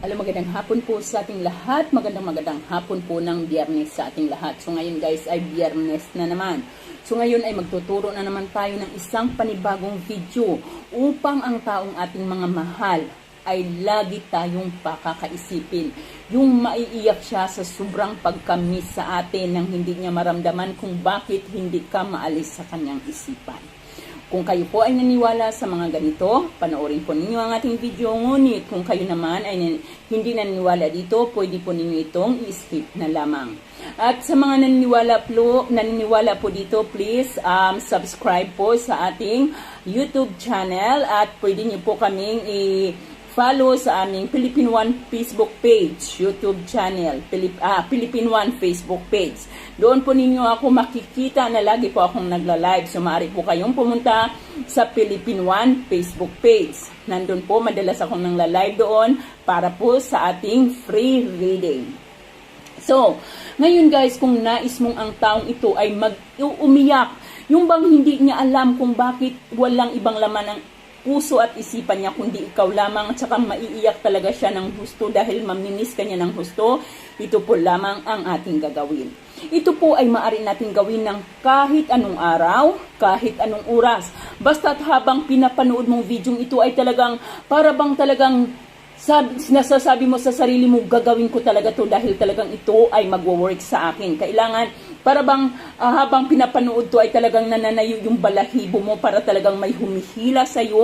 Alam, magandang hapon po sa ating lahat. Magandang magandang hapon po ng biyernes sa ating lahat. So ngayon guys ay biyernes na naman. So ngayon ay magtuturo na naman tayo ng isang panibagong video upang ang taong ating mga mahal ay lagi tayong pakakaisipin. Yung maiiyak siya sa sobrang pagkamis sa atin nang hindi niya maramdaman kung bakit hindi ka maalis sa kanyang isipan. Kung kayo po ay naniwala sa mga ganito, panoorin po ninyo ang ating video. Ngunit kung kayo naman ay hindi naniniwala dito, pwede po ninyo itong i-skip na lamang. At sa mga naniniwala po, naniniwala po dito, please um, subscribe po sa ating YouTube channel at pwede niyo po kaming i- follow sa aming Philippine One Facebook page, YouTube channel, Pilip, ah, Philippine One Facebook page. Doon po ninyo ako makikita na lagi po akong nagla-live. So maaari po kayong pumunta sa Philippine One Facebook page. Nandun po, madalas akong nang live doon para po sa ating free reading. So, ngayon guys, kung nais mong ang taong ito ay mag-umiyak, yung bang hindi niya alam kung bakit walang ibang laman ng puso at isipan niya kundi ikaw lamang at saka maiiyak talaga siya ng husto dahil maminis ka niya ng husto, ito po lamang ang ating gagawin. Ito po ay maaari natin gawin ng kahit anong araw, kahit anong oras. Basta't habang pinapanood mong video ito ay talagang para bang talagang sabi, sinasasabi mo sa sarili mo, gagawin ko talaga to dahil talagang ito ay magwo-work sa akin. Kailangan, para bang ah, habang pinapanood to ay talagang nananayo yung balahibo mo para talagang may humihila sa iyo